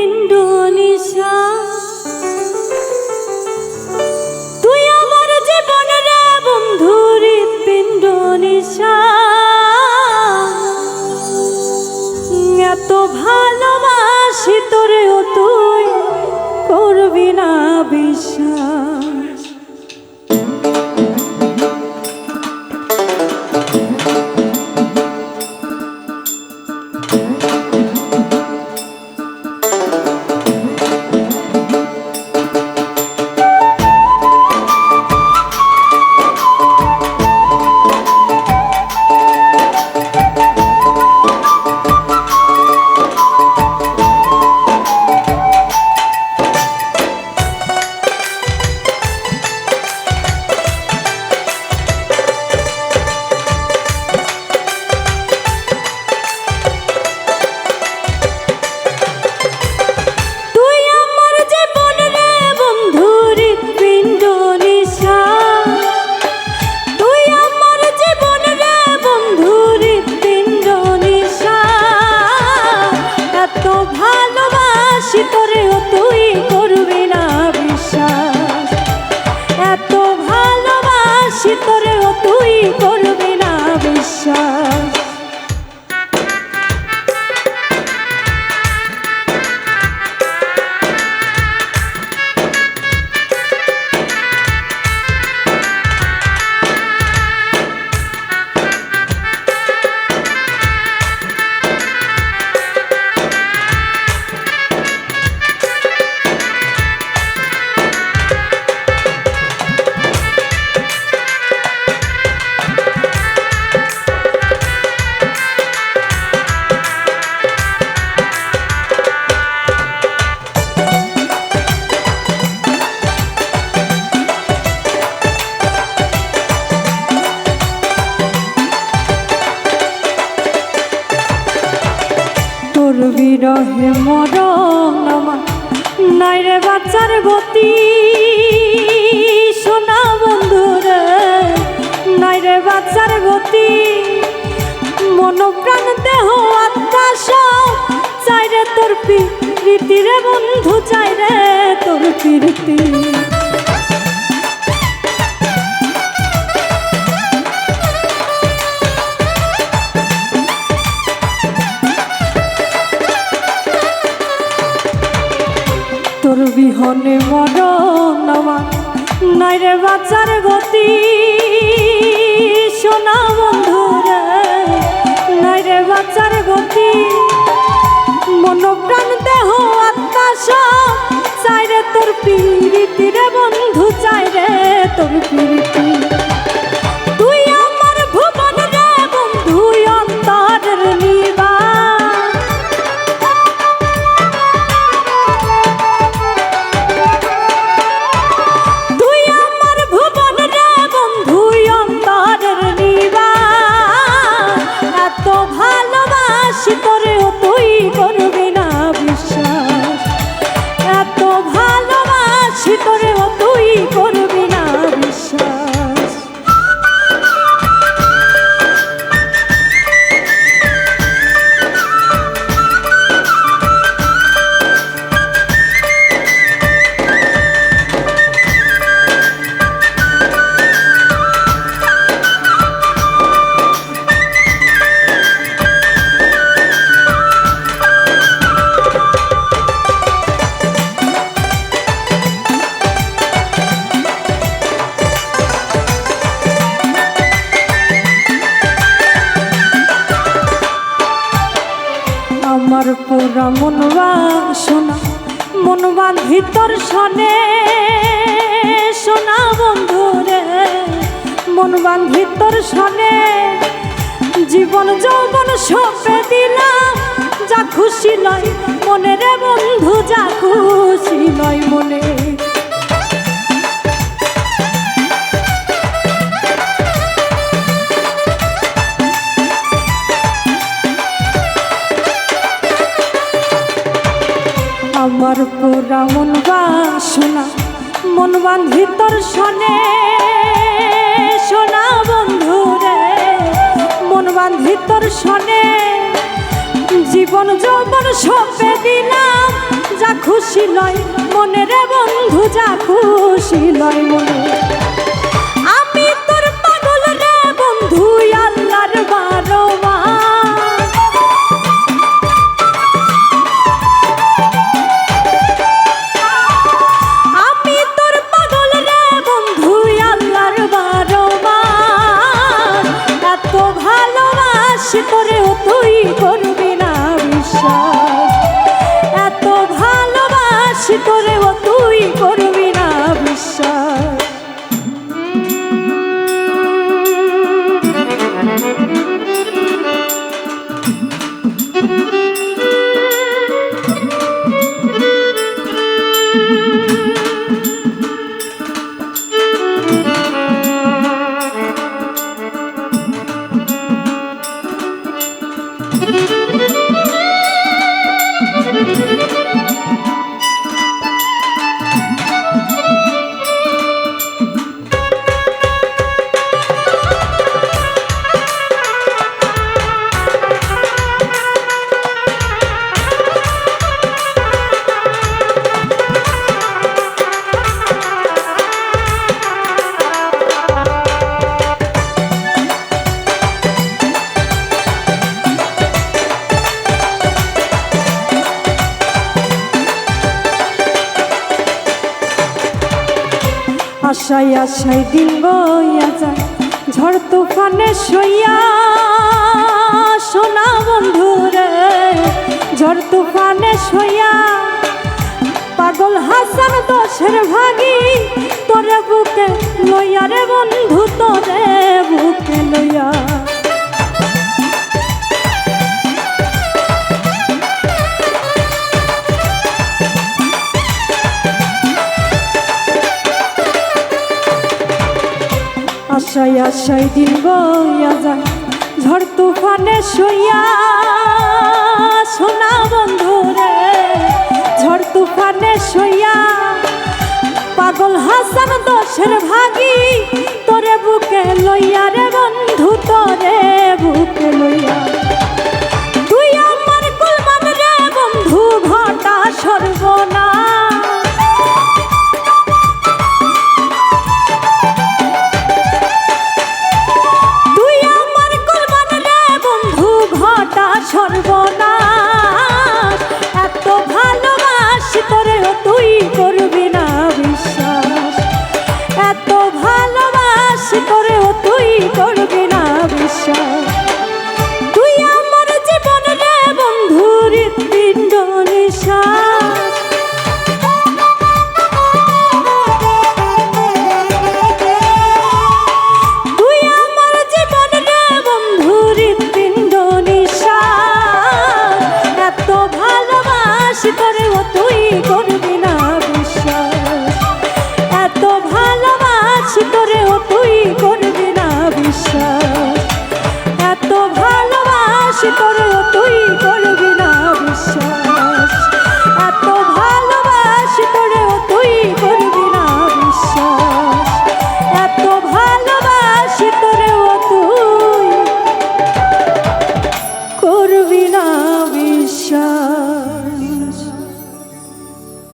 হৃৎপিণ্ড ভালোবাসি তুই আমার জীবন রে বন্ধু হৃৎপিণ্ড নিশা এত ভালোবাসি তোরেও তুই। বিরহে মরণ আমার। নাই রে বাচ্চার গতি, সোনা বন্ধু রে। নাই রে বাচ্চার গতি, মনোপ্রাণ দেহ আত্মা সব। চাই রে তোর প্রীতি রে বন্ধু, চাই রে তোর প্রীতি। বিহনে মরণ আমার। নাই রে বাচ্চার গতি, সোনা বন্ধুরে। নাইরে বাচ্চার গতি মন প্রাণ দেহ আত্মা সব তোর প্রীতি রে বন্ধু, চাই রে তোর প্রীতি। পুরা মনবা শোনা মনবা ভিতর শনে সোনা বন্ধু রে ভিতর শনে জীবন যৌবন সপে দিলাম, যা খুশি নয় মনে রে বন্ধু, যা খুশি নয় মনে। পুরা মন বাসনা মন বান্ধি তোর শোনে সোনা বন্ধু রে, মন বান্ধি তোর শোনে জীবন যৌবন সপে দিলাম, যা খুশি লয় মনে রে বন্ধু, যা খুশি লয় মনে। করবি না বিশ্বাস? এত ভালোবাসি তোরেও আশাই আশায় দিন বইয়া যায়। ঝড় তুফানে সইয়া সোনা বন্ধু রে, ঝড় তুফানে সইয়া পাগল হাসান দশের ভাগি, তোরে বুকে লইয়া রে বন্ধু তোরে। আশাই আশাই দিন বইয়া যায় ঝড় তুফানে শুইয়া সোনা বন্ধু রে। ঝড় তুফানে শুইয়া পাগল হাসান দশের ভাগি, তোরে বুকে লইয়া রে ভালোবাসি করেও